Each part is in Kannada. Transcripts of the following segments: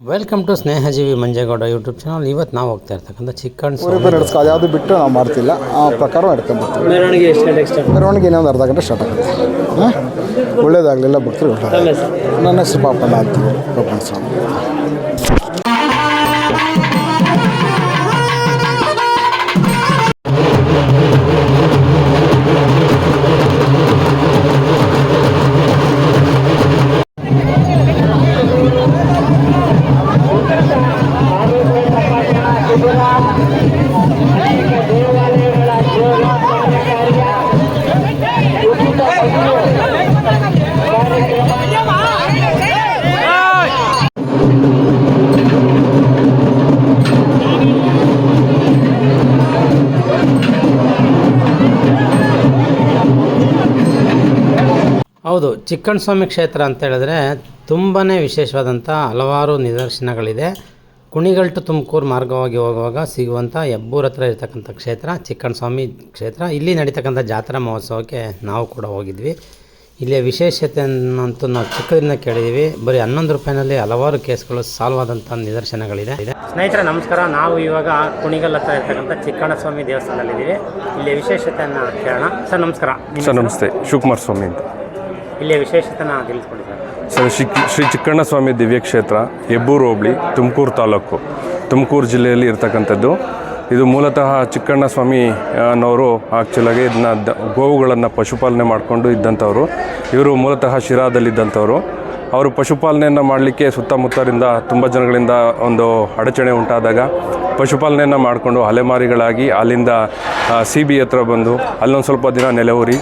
Welcome to Snehajeevi Manjegowda YouTube channel ಇವತ್ತು ನಾವು ಹೋಗ್ತಾ ಇರ್ತಕ್ಕಂಥ ಚಿಕ್ಕಣ್ಣ ಊರಿಬ್ಬರು ನಡೆಸ್ಕೊ ಅದು ಯಾವುದು ಬಿಟ್ಟು ನಾವು ಮಾಡ್ತಿಲ್ಲ. ಆ ಪ್ರಕಾರ ನಡ್ಕೊಂಬರ್ತೀವಿ ಮೆರವಣಿಗೆ ಎಷ್ಟು ಗಂಟೆಗೆ ಸ್ಟಾರ್ಟ್ ಮೆರವಣಿಗೆ ಇನ್ನೊಂದು ಅರ್ಧ ಗಂಟೆ ಸ್ಟಾರ್ಟ್ ಆಗುತ್ತೆ. ಹಾಂ? ಒಳ್ಳೇದಾಗಲಿಲ್ಲ ಭಕ್ತರು. ನನ್ನ ಹೆಸರು ಪಾಪಣ್ಣ ಅಂತ. ಪಾಪಣ್ಣ ಸ್ವಾಮಿ. ಹೌದು ಚಿಕ್ಕಣ್ಣ ಸ್ವಾಮಿ ಕ್ಷೇತ್ರ ಅಂತ ಹೇಳಿದ್ರೆ ತುಂಬಾ ವಿಶೇಷವಾದಂಥ ಹಲವಾರು ನಿದರ್ಶನಗಳಿದೆ. ಕುಣಿಗಲ್ಟು ತುಮಕೂರು ಮಾರ್ಗವಾಗಿ ಹೋಗುವಾಗ ಸಿಗುವಂಥ ಹೆಬ್ಬೂರ ಹತ್ರ ಇರತಕ್ಕಂಥ ಕ್ಷೇತ್ರ ಚಿಕ್ಕಣ್ಣ ಸ್ವಾಮಿ ಕ್ಷೇತ್ರ. ಇಲ್ಲಿ ನಡೀತಕ್ಕಂಥ ಜಾತ್ರಾ ಮಹೋತ್ಸವಕ್ಕೆ ನಾವು ಕೂಡ ಹೋಗಿದ್ವಿ. ಇಲ್ಲಿಯ ವಿಶೇಷತೆಯನ್ನಂತೂ ನಾವು ಚಿಕ್ಕದಿಂದ ಕೇಳಿದ್ದೀವಿ ಬರೀ ಹನ್ನೊಂದು ರೂಪಾಯಿನಲ್ಲಿ ಹಲವಾರು ಕೇಸ್ಗಳು ಸಾಲ್ವ್ ಆದಂಥ ನಿದರ್ಶನಗಳಿದೆ. ಸ್ನೇಹಿತರೆ ನಮಸ್ಕಾರ. ನಾವು ಇವಾಗ ಕುಣಿಗಲ್ ಹತ್ರ ಇರ್ತಕ್ಕಂಥ ಚಿಕ್ಕಣ್ಣ ಸ್ವಾಮಿ ದೇವಸ್ಥಾನದಲ್ಲಿದ್ದೀವಿ. ಇಲ್ಲಿ ವಿಶೇಷತೆಯನ್ನು ಕೇಳೋಣ. ಸರ್ ನಮಸ್ಕಾರ. ಸರ್ ನಮಸ್ತೆ. ಶಿವಕುಮಾರ್ ಸ್ವಾಮಿ ಅಂತ. ಇಲ್ಲಿಯ ವಿಶೇಷತನ ತಿಳಿಸ್ಕೊಡಿ ಸರ್. ಶ್ರೀ ಶ್ರೀ ಚಿಕ್ಕಣ್ಣ ಸ್ವಾಮಿ ದಿವ್ಯಕ್ಷೇತ್ರ ಹೆಬ್ಬೂರು ಹೋಬಳಿ, ತುಮಕೂರು ತಾಲೂಕು. ತುಮಕೂರು ಜಿಲ್ಲೆಯಲ್ಲಿ ಇರ್ತಕ್ಕಂಥದ್ದು. ಇದು ಮೂಲತಃ ಚಿಕ್ಕಣ್ಣ ಸ್ವಾಮಿ ಅನ್ನೋರು ಆ್ಯಕ್ಚುಲಾಗಿ ಇದನ್ನ ದ, ಗೋವುಗಳನ್ನು ಪಶುಪಾಲನೆ ಮಾಡಿಕೊಂಡು ಇದ್ದಂಥವ್ರು. ಇವರು ಮೂಲತಃ ಶಿರಾದಲ್ಲಿದ್ದಂಥವ್ರು. ಅವರು ಪಶುಪಾಲನೆಯನ್ನು ಮಾಡಲಿಕ್ಕೆ ಸುತ್ತಮುತ್ತರಿಂದ ತುಂಬ ಜನಗಳಿಂದ ಒಂದು ಅಡಚಣೆ ಉಂಟಾದಾಗ ಪಶುಪಾಲನೆಯನ್ನು ಮಾಡಿಕೊಂಡು ಅಲೆಮಾರಿಗಳಾಗಿ ಅಲ್ಲಿಂದ ಸಿ ಬಿ ಹತ್ರ ಬಂದು ಅಲ್ಲೊಂದು ಸ್ವಲ್ಪ ದಿನ ನೆಲೆಯೂರಿ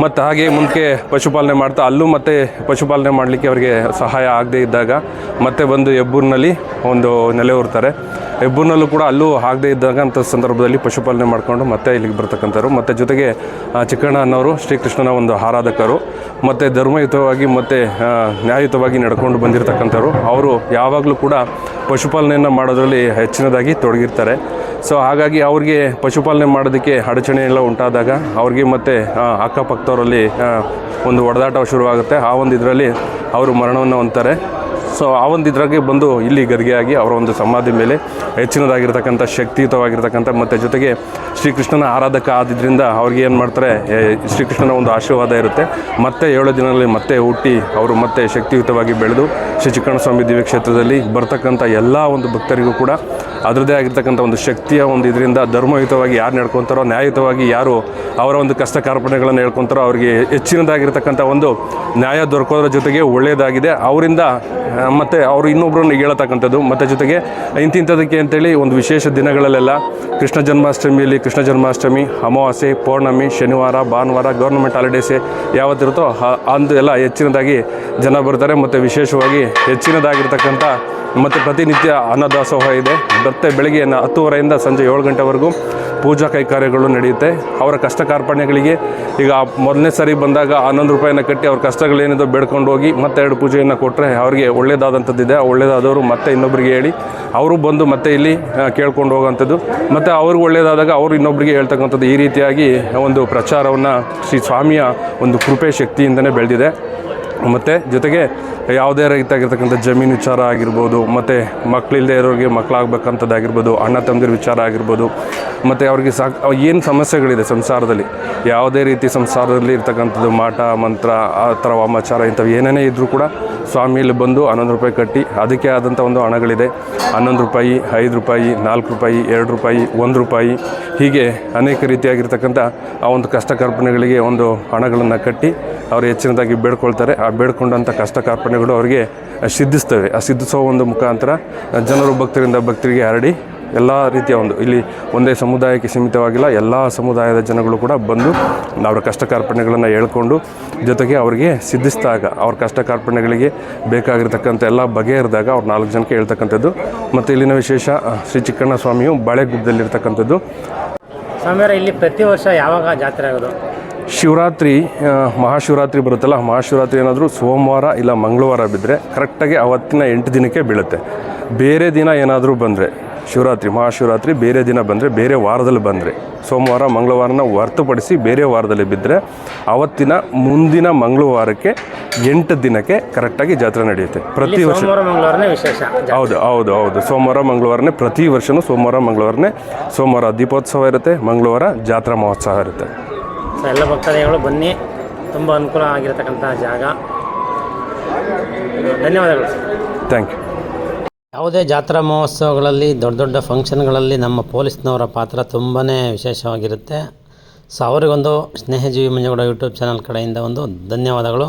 ಮತ್ತು ಹಾಗೆ ಮುಂದೆ ಪಶುಪಾಲನೆ ಮಾಡ್ತಾ ಅಲ್ಲೂ ಮತ್ತೆ ಪಶುಪಾಲನೆ ಮಾಡಲಿಕ್ಕೆ ಅವರಿಗೆ ಸಹಾಯ ಆಗದೇ ಇದ್ದಾಗ ಮತ್ತೆ ಬಂದು ಹೆಬ್ಬೂರಿನಲ್ಲಿ ಒಂದು ನೆಲೆ ಊರ್ತಾರೆ ಹೆಬ್ಬೂರಿನಲ್ಲೂ ಕೂಡ ಅಲ್ಲೂ ಆಗದೇ ಇದ್ದಾಗ ಅಂಥ ಸಂದರ್ಭದಲ್ಲಿ ಪಶುಪಾಲನೆ ಮಾಡಿಕೊಂಡು ಮತ್ತೆ ಇಲ್ಲಿಗೆ ಬರ್ತಕ್ಕಂಥವ್ರು. ಮತ್ತು ಜೊತೆಗೆ ಚಿಕ್ಕಣ್ಣ ಅನ್ನೋರು, ಶ್ರೀಕೃಷ್ಣನ ಒಂದು ಆರಾಧಕರು, ಮತ್ತು ಧರ್ಮಯುತವಾಗಿ ಮತ್ತು ನ್ಯಾಯಯುತವಾಗಿ ನಡ್ಕೊಂಡು ಬಂದಿರತಕ್ಕಂಥವ್ರು. ಅವರು ಯಾವಾಗಲೂ ಕೂಡ ಪಶುಪಾಲನೆಯನ್ನು ಮಾಡೋದರಲ್ಲಿ ಹೆಚ್ಚಿನದಾಗಿ ತೊಡಗಿರ್ತಾರೆ. ಸೊ, ಹಾಗಾಗಿ ಅವ್ರಿಗೆ ಪಶುಪಾಲನೆ ಮಾಡೋದಕ್ಕೆ ಅಡಚಣೆ ಎಲ್ಲ ಉಂಟಾದಾಗ ಅವ್ರಿಗೆ ಮತ್ತು ಅಕ್ಕಪಕ್ಕದವರಲ್ಲಿ ಆ, ಒಂದು ಒಡೆದಾಟ ಶುರುವಾಗುತ್ತೆ. ಆ ಒಂದು ಇದರಲ್ಲಿ ಅವರು ಮರಣವನ್ನು ಹೊಂತಾರೆ ಸೊ ಆ ಒಂದು ಇದ್ರಾಗೆ ಬಂದು ಇಲ್ಲಿ ಗದಿಗೆಯಾಗಿ ಅವರ ಒಂದು ಸಮಾಧಿ ಮೇಲೆ ಹೆಚ್ಚಿನದಾಗಿರ್ತಕ್ಕಂಥ ಶಕ್ತಿಯುತವಾಗಿರ್ತಕ್ಕಂಥ ಮತ್ತು ಜೊತೆಗೆ ಶ್ರೀಕೃಷ್ಣನ ಆರಾಧಕ ಆದಿದ್ದರಿಂದ ಅವ್ರಿಗೆ ಏನು ಮಾಡ್ತಾರೆ ಶ್ರೀಕೃಷ್ಣನ ಒಂದು ಆಶೀರ್ವಾದ ಇರುತ್ತೆ. ಮತ್ತೆ ಏಳು ದಿನಗಳಲ್ಲಿ ಮತ್ತೆ ಹುಟ್ಟಿ ಅವರು ಮತ್ತೆ ಶಕ್ತಿಯುತವಾಗಿ ಬೆಳೆದು ಶ್ರೀ ಚಿಕ್ಕಣ್ಣಸ್ವಾಮಿ ದಿವ್ಯ ಕ್ಷೇತ್ರದಲ್ಲಿ ಬರ್ತಕ್ಕಂಥ ಎಲ್ಲ ಒಂದು ಭಕ್ತರಿಗೂ ಕೂಡ ಅದರದ್ದೇ ಆಗಿರ್ತಕ್ಕಂಥ ಒಂದು ಶಕ್ತಿಯ ಒಂದು ಇದರಿಂದ ಧರ್ಮಯುತವಾಗಿ ಯಾರು ನಡ್ಕೊತಾರೋ, ನ್ಯಾಯಯುತವಾಗಿ ಯಾರು ಅವರ ಒಂದು ಕಷ್ಟ ಕಾರ್ಪಣ್ಯಗಳನ್ನು ಹೇಳ್ಕೊತಾರೋ ಅವರಿಗೆ ಹೆಚ್ಚಿನದಾಗಿರ್ತಕ್ಕಂಥ ಒಂದು ನ್ಯಾಯ ದೊರಕೋದ್ರ ಜೊತೆಗೆ ಒಳ್ಳೆಯದಾಗಿದೆ. ಅವರಿಂದ ಮತ್ತು ಅವರು ಇನ್ನೊಬ್ಬರನ್ನು ಹೇಳತಕ್ಕಂಥದ್ದು, ಮತ್ತು ಜೊತೆಗೆ ಇಂತಿಂಥದಕ್ಕೆ ಅಂತೇಳಿ ಒಂದು ವಿಶೇಷ ದಿನಗಳಲ್ಲೆಲ್ಲ ಕೃಷ್ಣ ಜನ್ಮಾಷ್ಟಮಿಯಲ್ಲಿ ಕೃಷ್ಣ ಜನ್ಮಾಷ್ಟಮಿ, ಅಮಾವಾಸ್ಯೆ, ಪೌರ್ಣಮಿ, ಶನಿವಾರ, ಭಾನುವಾರ, ಗೌರ್ಮೆಂಟ್ ಹಾಲಿಡೇಸ್ ಯಾವತ್ತಿರುತ್ತೋ ಅಂದು ಎಲ್ಲ ಹೆಚ್ಚಿನದಾಗಿ ಜನ ಬರ್ತಾರೆ. ಮತ್ತು ವಿಶೇಷವಾಗಿ ಹೆಚ್ಚಿನದಾಗಿರ್ತಕ್ಕಂಥ, ಮತ್ತು ಪ್ರತಿನಿತ್ಯ ಅನ್ನದಾಸೋಹ ಇದೆ. ಮತ್ತೆ ಬೆಳಗ್ಗೆ ಹತ್ತುವರೆಯಿಂದ ಸಂಜೆ ಏಳು ಗಂಟೆವರೆಗೂ ಪೂಜಾ ಕೈಕಾರ್ಯಗಳು ನಡೆಯುತ್ತೆ. ಅವರ ಕಷ್ಟ ಕಾರ್ಪಣ್ಯಗಳಿಗೆ ಈಗ ಮೊದಲನೇ ಸರಿ ಬಂದಾಗ ಹನ್ನೊಂದು ರೂಪಾಯಿನ ಕಟ್ಟಿ ಅವ್ರ ಕಷ್ಟಗಳೇನಿದೆ ಬೇಡ್ಕೊಂಡು ಹೋಗಿ ಮತ್ತೆ ಎರಡು ಪೂಜೆಯನ್ನು ಕೊಟ್ಟರೆ ಅವರಿಗೆ ಒಳ್ಳೆಯದಾದಂಥದ್ದಿದೆ ಒಳ್ಳೆಯದಾದವರು ಮತ್ತೆ ಇನ್ನೊಬ್ಬರಿಗೆ ಹೇಳಿ, ಅವರು ಬಂದು ಮತ್ತೆ ಇಲ್ಲಿ ಕೇಳ್ಕೊಂಡು ಹೋಗೋವಂಥದ್ದು. ಮತ್ತು ಅವ್ರಿಗೆ ಒಳ್ಳೆಯದಾದಾಗ ಅವರು ಇನ್ನೊಬ್ಬರಿಗೆ ಹೇಳ್ತಕ್ಕಂಥದ್ದು ಈ ರೀತಿಯಾಗಿ ಒಂದು ಪ್ರಚಾರವನ್ನು ಶ್ರೀ ಸ್ವಾಮಿಯ ಒಂದು ಕೃಪೆ ಶಕ್ತಿಯಿಂದನೇ ಬೆಳೆದಿದೆ. ಮತ್ತು ಜೊತೆಗೆ ಯಾವುದೇ ರೀತಿಯಾಗಿರ್ತಕ್ಕಂಥ ಜಮೀನು ವಿಚಾರ ಆಗಿರ್ಬೋದು, ಮತ್ತು ಮಕ್ಕಳಿಲ್ಲದೆ ಇರೋರಿಗೆ ಮಕ್ಕಳಾಗಬೇಕಂಥದ್ದಾಗಿರ್ಬೋದು ಅಣ್ಣ ತಮ್ಮದಿರ ವಿಚಾರ ಆಗಿರ್ಬೋದು, ಮತ್ತು ಅವ್ರಿಗೆ ಸಾಕ್, ಏನು ಸಮಸ್ಯೆಗಳಿದೆ ಸಂಸಾರದಲ್ಲಿ? ಯಾವುದೇ ರೀತಿ ಸಂಸಾರದಲ್ಲಿ ಇರ್ತಕ್ಕಂಥದ್ದು ಮಾಟ, ಮಂತ್ರ, ಆ ಥರ ವಾಮಾಚಾರ ಇಂಥವು ಏನೇನೇ ಇದ್ದರೂ ಕೂಡ ಸ್ವಾಮಿಯಲ್ಲಿ ಬಂದು ಹನ್ನೊಂದು ರೂಪಾಯಿ ಕಟ್ಟಿ, ಅದಕ್ಕೆ ಆದಂಥ ಒಂದು ಹಣಗಳಿದೆ. ಹನ್ನೊಂದು ರೂಪಾಯಿ, ಐದು ರೂಪಾಯಿ, ನಾಲ್ಕು ರೂಪಾಯಿ, ಎರಡು ರೂಪಾಯಿ, ಒಂದು ರೂಪಾಯಿ. ಹೀಗೆ ಅನೇಕ ರೀತಿಯಾಗಿರ್ತಕ್ಕಂಥ ಆ ಒಂದು ಕಷ್ಟ ಕಾರ್ಪಣೆಗಳಿಗೆ ಒಂದು ಹಣಗಳನ್ನು ಕಟ್ಟಿ ಅವರು ಹೆಚ್ಚಿನದಾಗಿ ಬೇಡ್ಕೊಳ್ತಾರೆ. ಆ ಬೇಡ್ಕೊಂಡಂಥ ಕಷ್ಟ ಕಾರ್ಪಣೆಗಳು ಅವರಿಗೆ ಸಿದ್ಧಿಸ್ತವೆ. ಆ ಸಿದ್ಧಿಸೋ ಒಂದು ಮುಖಾಂತರ ಜನರು ಭಕ್ತರಿಂದ ಭಕ್ತರಿಗೆ ಹರಡಿ ಎಲ್ಲ ರೀತಿಯ ಒಂದು ಇಲ್ಲಿ ಒಂದೇ ಸಮುದಾಯಕ್ಕೆ ಸೀಮಿತವಾಗಿಲ್ಲ ಎಲ್ಲ ಸಮುದಾಯದ ಜನಗಳು ಕೂಡ ಬಂದು ಅವರ ಕಷ್ಟ ಕಾರ್ಪಣ್ಯಗಳನ್ನು ಹೇಳ್ಕೊಂಡು ಜೊತೆಗೆ ಅವರಿಗೆ ಸಿದ್ಧಿಸಿದಾಗ ಅವ್ರ ಕಷ್ಟ ಕಾರ್ಪಣ್ಯಗಳಿಗೆ ಬೇಕಾಗಿರ್ತಕ್ಕಂಥ ಎಲ್ಲ ಬಗೆಹರಿದಾಗ ಅವ್ರು ನಾಲ್ಕು ಜನಕ್ಕೆ ಹೇಳ್ತಕ್ಕಂಥದ್ದು. ಮತ್ತು ಇಲ್ಲಿನ ವಿಶೇಷ ಶ್ರೀ ಚಿಕ್ಕಣ್ಣ ಸ್ವಾಮಿಯು ಬಾಳೆಗುಡ್ಡದಲ್ಲಿರ್ತಕ್ಕಂಥದ್ದು. ಸ್ವಾಮಿಯರ ಇಲ್ಲಿ ಪ್ರತಿ ವರ್ಷ ಯಾವಾಗ ಜಾತ್ರೆ ಆಗೋದು? ಶಿವರಾತ್ರಿ ಮಹಾಶಿವರಾತ್ರಿ ಬರುತ್ತಲ್ಲ ಮಹಾಶಿವರಾತ್ರಿ ಏನಾದರೂ ಸೋಮವಾರ ಇಲ್ಲ ಮಂಗಳವಾರ ಬಿದ್ದರೆ ಕರೆಕ್ಟಾಗಿ ಅವತ್ತಿನ ಎಂಟು ದಿನಕ್ಕೆ ಬೀಳುತ್ತೆ. ಬೇರೆ ದಿನ ಏನಾದರೂ ಬಂದರೆ ಶಿವರಾತ್ರಿ ಮಹಾಶಿವರಾತ್ರಿ ಬೇರೆ ದಿನ ಬಂದರೆ ಬೇರೆ ವಾರದಲ್ಲಿ ಬಂದರೆ. ಸೋಮವಾರ ಮಂಗಳವಾರನ ಹೊರ್ತುಪಡಿಸಿ ಬೇರೆ ವಾರದಲ್ಲಿ ಬಿದ್ದರೆ ಅವತ್ತಿನ ಮುಂದಿನ ಮಂಗಳವಾರಕ್ಕೆ ಎಂಟು ದಿನಕ್ಕೆ ಕರೆಕ್ಟಾಗಿ ಜಾತ್ರೆ ನಡೆಯುತ್ತೆ. ಪ್ರತಿ ವರ್ಷ ಹೌದು ಹೌದು ಹೌದು. ಸೋಮವಾರ ಮಂಗಳವಾರನೇ ಪ್ರತಿ ವರ್ಷನೂ ಸೋಮವಾರ ಮಂಗಳವಾರನೇ ಸೋಮವಾರ ದೀಪೋತ್ಸವ ಇರುತ್ತೆ ಮಂಗಳವಾರ ಜಾತ್ರಾ ಮಹೋತ್ಸವ ಇರುತ್ತೆ. ಎಲ್ಲ ಭಕ್ತಾದಿಗಳು ಬನ್ನಿ. ತುಂಬ ಅನುಕೂಲ ಆಗಿರತಕ್ಕಂಥ ಜಾಗ. ಧನ್ಯವಾದಗಳು. ಥ್ಯಾಂಕ್ ಯು ಯಾವುದೇ ಜಾತ್ರಾ ಮಹೋತ್ಸವಗಳಲ್ಲಿ, ದೊಡ್ಡ ದೊಡ್ಡ ಫಂಕ್ಷನ್ಗಳಲ್ಲಿ ನಮ್ಮ ಪೊಲೀಸ್ನವರ ಪಾತ್ರ ತುಂಬಾ ವಿಶೇಷವಾಗಿರುತ್ತೆ. ಸೊ ಅವರಿಗೊಂದು ಸ್ನೇಹಜೀವಿ ಮಂಜುಗೌಡ ಯೂಟ್ಯೂಬ್ ಚಾನಲ್ ಕಡೆಯಿಂದ ಒಂದು ಧನ್ಯವಾದಗಳು.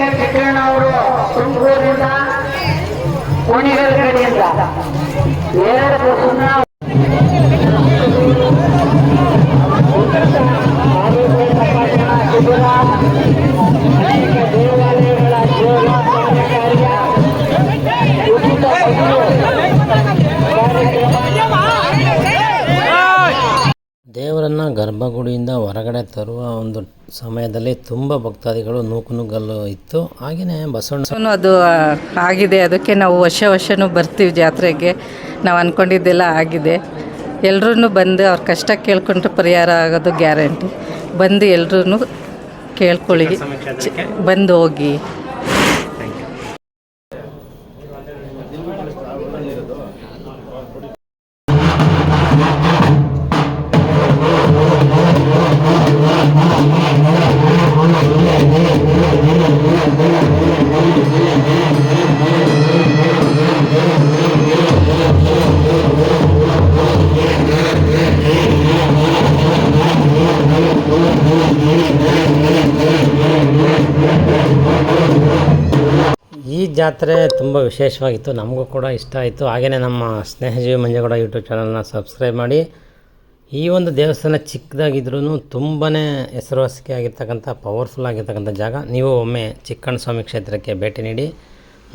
ಕೋಡಿಕೊಳ್ಳೆ ಕಿಟ್ಟಣ್ಣ ಅವರು. ತುಮಕೂರಿಂದ ಕೋಣಿಗಲ್ ಕಡೆಯಿಂದ. ಎರಡು ಬಸ್ಸನ್ನ ದೇವರನ್ನು ಗರ್ಭಗುಡಿಯಿಂದ ಹೊರಗಡೆ ತರುವ ಒಂದು ಸಮಯದಲ್ಲಿ ತುಂಬ ಭಕ್ತಾದಿಗಳು ನೂಕು ನುಗ್ಗಲು ಇತ್ತು. ಹಾಗೆಯೇ ಬಸವಣ್ಣ ಅದು ಆಗಿದೆ. ಅದಕ್ಕೆ ನಾವು ವರ್ಷ ವರ್ಷವೂ ಬರ್ತೀವಿ ಜಾತ್ರೆಗೆ. ನಾವು ಅಂದ್ಕೊಂಡಿದ್ದೆಲ್ಲ ಆಗಿದೆ. ಎಲ್ಲರೂ ಬಂದು ಅವ್ರ ಕಷ್ಟ ಕೇಳ್ಕೊಂಡ್ರೆ ಪರಿಹಾರ ಆಗೋದು ಗ್ಯಾರಂಟಿ. ಬಂದು ಎಲ್ಲರೂ ಕೇಳ್ಕೊಳ್ಳಿ. ಬಂದು ಹೋಗಿ. ಜಾತ್ರೆ ತುಂಬ ವಿಶೇಷವಾಗಿತ್ತು. ನಮಗೂ ಕೂಡ ಇಷ್ಟ ಆಯಿತು. ಹಾಗೆಯೇ ನಮ್ಮ ಸ್ನೇಹಜೀವಿ ಮಂಜೇಗೌಡ ಯೂಟ್ಯೂಬ್ ಚಾನಲ್ನ ಸಬ್ಸ್ಕ್ರೈಬ್ ಮಾಡಿ. ಈ ಒಂದು ದೇವಸ್ಥಾನ ಚಿಕ್ಕದಾಗಿದ್ರೂ ತುಂಬಾ ಹೆಸರುವಾಸಿಕೆ ಆಗಿರ್ತಕ್ಕಂಥ ಪವರ್ಫುಲ್ ಆಗಿರ್ತಕ್ಕಂಥ ಜಾಗ. ನೀವು ಒಮ್ಮೆ ಚಿಕ್ಕಣ್ಣ ಸ್ವಾಮಿ ಕ್ಷೇತ್ರಕ್ಕೆ ಭೇಟಿ ನೀಡಿ.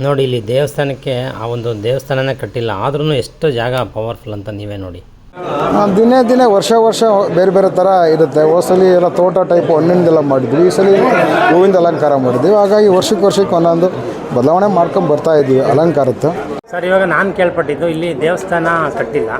ನೋಡಿ, ಇಲ್ಲಿ ದೇವಸ್ಥಾನಕ್ಕೆ ಆ ಒಂದು ದೇವಸ್ಥಾನನೇ ಕಟ್ಟಿಲ್ಲ. ಆದ್ರೂ ಎಷ್ಟು ಜಾಗ ಪವರ್ಫುಲ್ ಅಂತ ನೀವೇ ನೋಡಿ. ದಿನೇ ದಿನೇ ವರ್ಷ ವರ್ಷ ಬೇರೆ ಬೇರೆ ಥರ ಇರುತ್ತೆ. ಹೊಸಲಿ ಎಲ್ಲ ತೋಟ ಟೈಪ್ ಹಣ್ಣಿಂದೆಲ್ಲ ಮಾಡಿದ್ವಿ ಈ ಸಲ ಹೂವಿಂದ ಅಲಂಕಾರ ಮಾಡಿದ್ವಿ. ಹಾಗಾಗಿ ವರ್ಷಕ್ಕೆ ವರ್ಷಕ್ಕೆ ಒಂದೊಂದು ಬದಲಾವಣೆ ಮಾಡ್ಕೊಂಡು ಬರ್ತಾ ಇದ್ವಿ ಅಲಂಕಾರದ್ದು ಸರ್ ಇವಾಗ ನಾನು ಕೇಳ್ಪಟ್ಟಿದ್ದು ಇಲ್ಲಿ ದೇವಸ್ಥಾನ ಕಟ್ಟಿಲ್ಲ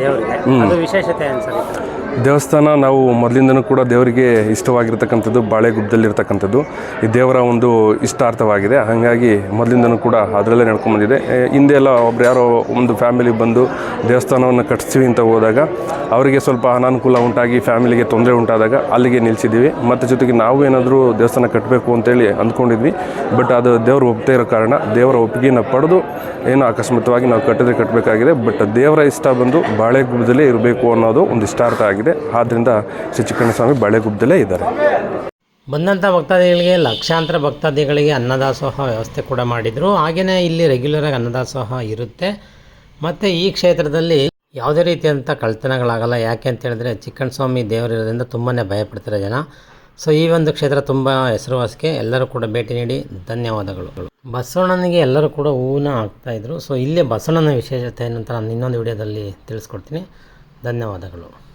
ದೇವರಿಗೆ. ಅದು ವಿಶೇಷತೆ ಅನ್ಸುತ್ತೆ ದೇವಸ್ಥಾನ ನಾವು ಮೊದಲಿಂದನೂ ಕೂಡ ದೇವರಿಗೆ ಇಷ್ಟವಾಗಿರ್ತಕ್ಕಂಥದ್ದು ಬಾಳೆಗುಡ್ಡದಲ್ಲಿರ್ತಕ್ಕಂಥದ್ದು ಈ ದೇವರ ಒಂದು ಇಷ್ಟಾರ್ಥವಾಗಿದೆ. ಹಾಗಾಗಿ ಮೊದಲಿಂದನೂ ಕೂಡ ಅದರಲ್ಲೇ ನಡ್ಕೊಂಬಂದಿದೆ. ಹಿಂದೆ ಎಲ್ಲ ಒಬ್ರು ಯಾರೋ ಒಂದು ಫ್ಯಾಮಿಲಿ ಬಂದು ದೇವಸ್ಥಾನವನ್ನು ಕಟ್ಟಿಸ್ತೀವಿ ಅಂತ ಹೋದಾಗ ಅವರಿಗೆ ಸ್ವಲ್ಪ ಅನಾನುಕೂಲ ಉಂಟಾಗಿ ಫ್ಯಾಮಿಲಿಗೆ ತೊಂದರೆ ಉಂಟಾದಾಗ ಅಲ್ಲಿಗೆ ನಿಲ್ಲಿಸಿದ್ದೀವಿ ಮತ್ತು ಜೊತೆಗೆ ನಾವು ಏನಾದರೂ ದೇವಸ್ಥಾನ ಕಟ್ಟಬೇಕು ಅಂತೇಳಿ ಅಂದ್ಕೊಂಡಿದ್ವಿ. ಬಟ್ ಅದು ದೇವರು ಒಪ್ಪದೇ ಇರೋ ಕಾರಣ ದೇವರ ಒಪ್ಪಿಗೆನ ಪಡೆದು ಏನೋ ಅಕಸ್ಮಾತ್ವಾಗಿ ನಾವು ಕಟ್ಟಿದ್ರೆ ಕಟ್ಟಬೇಕಾಗಿದೆ ಬಟ್ ದೇವರ ಇಷ್ಟ ಬಂದು ಬಾಳೆಗುಬ್ಬದಲ್ಲೇ ಇರಬೇಕು ಅನ್ನೋದು ಒಂದು ಇಷ್ಟಾರ್ಥ ಆಗಿದೆ. ಆದ್ದರಿಂದ ಶ್ರೀ ಚಿಕ್ಕಣ್ಣಸ್ವಾಮಿ ಸ್ವಾಮಿ ಬಾಳೆಗುಡ್ಡದಲ್ಲೇ ಇದ್ದಾರೆ. ಬಂದಂಥ ಭಕ್ತಾದಿಗಳಿಗೆ, ಲಕ್ಷಾಂತರ ಭಕ್ತಾದಿಗಳಿಗೆ ಅನ್ನದಾಸೋಹ ವ್ಯವಸ್ಥೆ ಕೂಡ ಮಾಡಿದರು. ಹಾಗೆಯೇ ಇಲ್ಲಿ ರೆಗ್ಯುಲರಾಗಿ ಅನ್ನದಾಸೋಹ ಇರುತ್ತೆ. ಮತ್ತು ಈ ಕ್ಷೇತ್ರದಲ್ಲಿ ಯಾವುದೇ ರೀತಿಯಂಥ ಕಳ್ತನಗಳಾಗಲ್ಲ ಯಾಕೆ ಅಂತ ಹೇಳಿದ್ರೆ ಚಿಕ್ಕಣ್ಣ ಸ್ವಾಮಿ ದೇವರಿರೋದ್ರಿಂದ ತುಂಬಾ ಭಯಪಡ್ತಾರೆ ಜನ. ಸೊ ಈ ಒಂದು ಕ್ಷೇತ್ರ ತುಂಬ ಹೆಸರುವಾಸಿಗೆ ಎಲ್ಲರೂ ಕೂಡ ಭೇಟಿ ನೀಡಿ ಧನ್ಯವಾದಗಳು. ಬಸವಣ್ಣನಿಗೆ ಎಲ್ಲರೂ ಕೂಡ ಹೂವನ್ನ ಹಾಕ್ತಾಯಿದ್ರು ಸೊ ಇಲ್ಲೇ ಬಸವಣ್ಣನ ವಿಶೇಷತೆ ಏನಂತ ನಾನು ಇನ್ನೊಂದು ವಿಡಿಯೋದಲ್ಲಿ ತಿಳಿಸ್ಕೊಡ್ತೀನಿ. ಧನ್ಯವಾದಗಳು.